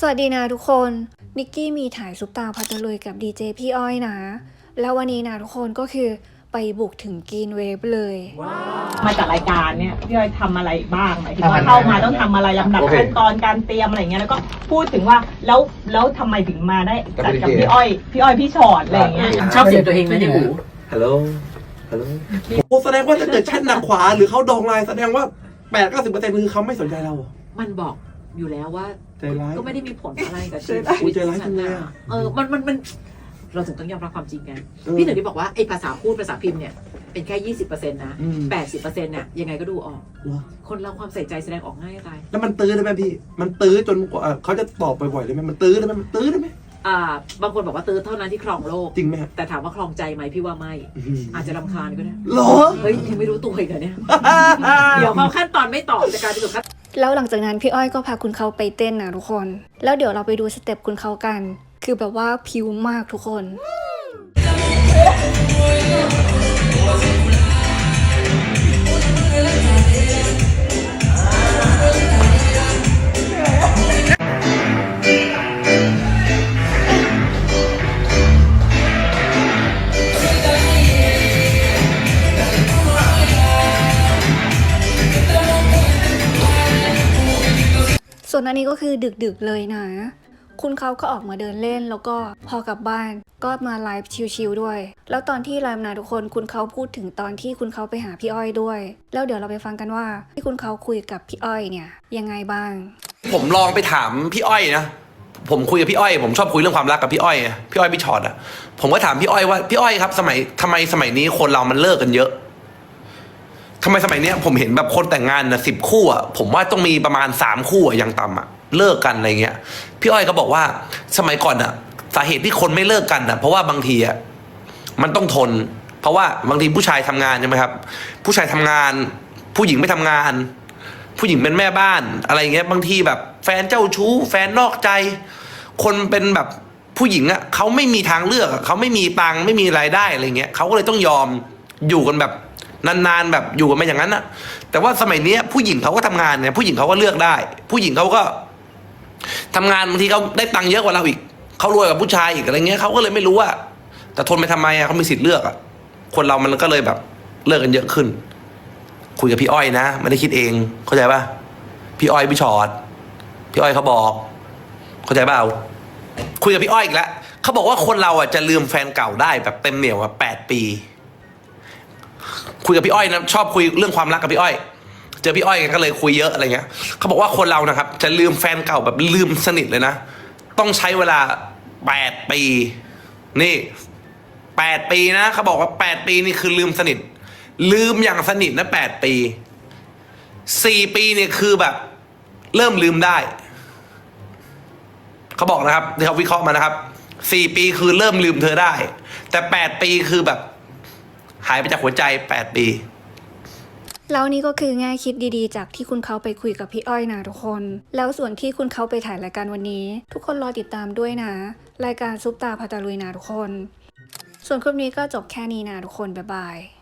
สวัสดีนะทุกคน นิกกี้มีถ่ายซุปตาพัตะลุยกับดีเจพี่อ้อยนะ แล้ววันนี้นะทุกคนก็คือไปบุกถึงกรีนเวฟเลย มาจากรายการเนี่ยพี่อ้อยทำอะไรบ้างหมายถึงว่าเข้ามาต้องทำอะไรลำดับโอเคขั้นตอนการเตรียมอะไรอย่างเงี้ยแล้วก็พูดถึงว่าแล้วแล้วทำไมถึงมาได้จัดกับพี่อ้อยพี่อ้อยพี่ชอดอะไรอย่างเงี้ย ชอบเสียงตัวเองไหมในหูฮัลโหล ฮัลโหล โอ้แสดงว่าถ้าเกิดชัดหนักขวาหรือเขาดองลายแสดงว่าแปดเก้าสิบเปอร์เซ็นต์คือเขาไม่สนใจเราเหรอมันบอก อยู่แล้วว่า ใจร้าย ก็ไม่ได้มีผลอะไรกับชีอุ๊วิยตใจร้ายจังเลยอะ เออมันมันมัน เราถึงต้องยอมรับความจริงกัน เออ พี่ถึงได้บอกว่าไอ้ภาษาพูดภาษาพิมพ์เนี่ยเป็นแค่ยี่สิบเปอร์เซ็นต์นะอืม แปดสิบเปอร์เซ็นต์เนี่ยยังไงก็ดูออก เหรอคนเราความใส่ใจแสดงออกง่ายตายแล้วมันตื้อได้ไหมพี่ มันตื้อจนกว่าเอ่อเขาจะตอบบ่อยๆเลยไหมมันตื้อได้ไหมมันตื้อได้ไหมอ่า บางคนบอกว่าตื้อเท่านั้นที่ครองโลก จริงไหมฮะแต่ถามว่าครองใจไหมพี่ว่าไม่ อื้อหืออาจจะรำคาญก็ได้ เหรอ เฮ้ยยังไม่รู้ตัวอีกเหรอเนี่ย เดี๋ยวพอขั้นตอนไม่ตอบจะกลายเป็นสุดขั้น แล้วหลังจากนั้นพี่อ้อยก็พาคุณเขาไปเต้นนะทุกคน แล้วเดี๋ยวเราไปดูสเต็ปคุณเขากัน คือแบบว่าพิวมากทุกคน ส่วนอันนี้ก็คือดึกๆเลยนะ คุณเขาก็ออกมาเดินเล่นแล้วก็พอกลับบ้านก็มาไลฟ์ชิลๆด้วย แล้วตอนที่ไลฟ์นะทุกคนคุณเขาพูดถึงตอนที่คุณเขาไปหาพี่อ้อยด้วย แล้วเดี๋ยวเราไปฟังกันว่า ที่คุณเขาคุยกับพี่อ้อยเนี่ยยังไงบ้าง ผมลองไปถามพี่อ้อยนะผมคุยกับพี่อ้อยผมชอบคุยเรื่องความรักกับพี่อ้อยพี่อ้อยพี่ชอตอะผมก็ถามพี่อ้อยว่าพี่อ้อยครับ สมัยทำไมสมัยนี้คนเรามันเลิกกันเยอะ ทำไมสมัยเนี้ยผมเห็นแบบคนแต่งงานนะสิบคู่อะผมว่าต้องมีประมาณสามคู่อะอย่างต่ำอะเลิกกันอะไรเงี้ย พี่อ้อยก็บอกว่าสมัยก่อนอะสาเหตุที่คนไม่เลิกกันอะเพราะว่าบางทีอะมันต้องทน เพราะว่าบางทีผู้ชายทำงานใช่ไหมครับ ผู้ชายทำงาน ผู้หญิงไม่ทำงาน ผู้หญิงเป็นแม่บ้าน อะไรเงี้ยบางทีแบบ แฟนเจ้าชู้ แฟนนอกใจ คนเป็นแบบผู้หญิงอะเขาไม่มีทางเลือกเขาไม่มีตังค์ไม่มีรายได้อะไรเงี้ยเขาก็เลยต้องยอมอยู่กันแบบ นานๆแบบอยู่กันมาอย่างนั้นอะแต่ว่าสมัยนี้ผู้หญิงเขาก็ทำงานเนี่ยผู้หญิงเขาก็เลือกได้ ผู้หญิงเขาก็ทำงานบางทีเขาได้ตังค์เยอะกว่าเราอีกเขารวยกว่าผู้ชายอีกอะไรเงี้ยเขาก็เลยไม่รู้ว่าแต่ทนไปทำไมอะเขามีสิทธิ์เลือกอะคนเรามันก็เลยแบบ เลิกกันเยอะขึ้น คุยกับพี่อ้อยนะไม่ได้คิดเอง เข้าใจป่ะพี่อ้อยพี่ชอตพี่อ้อยเขาบอก เข้าใจเปล่าคุยกับพี่อ้อยอีกแล้วเขาบอกว่าคนเราอะจะลืมแฟนเก่าได้แบบเต็มเหนียวอะแปดปี คุยกับพี่อ้อยนะชอบคุยเรื่องความรักกับพี่อ้อย เจอพี่อ้อยก็เลยคุยเยอะอะไรเงี้ยเขาบอกว่าคนเรานะครับ จะลืมแฟนเก่าแบบลืมสนิทเลยนะ ต้องใช้เวลาแปดปี นี่แปดปีนะเขาบอกว่าแปดปีนี่คือลืมสนิท ลืมอย่างสนิทนะแปดปีสี่ปีเนี่ยคือแบบ เริ่มลืมได้เขาบอกนะครับที่เขาวิเคราะห์มานะครับสี่ปีคือเริ่มลืมเธอได้ แต่แปดปีคือแบบ หายไปจากหัวใจแปดปี แล้วนี่ก็คือแง่คิดดีๆ จากที่คุณเขาไปคุยกับพี่อ้อยนะทุกคน แล้วส่วนที่คุณเขาไปถ่ายรายการวันนี้ ทุกคนรอติดตามด้วยนะ รายการซุปตาพาตาลุยนะทุกคน ส่วนคลิปนี้ก็จบแค่นี้นะทุกคนบ๊ายบาย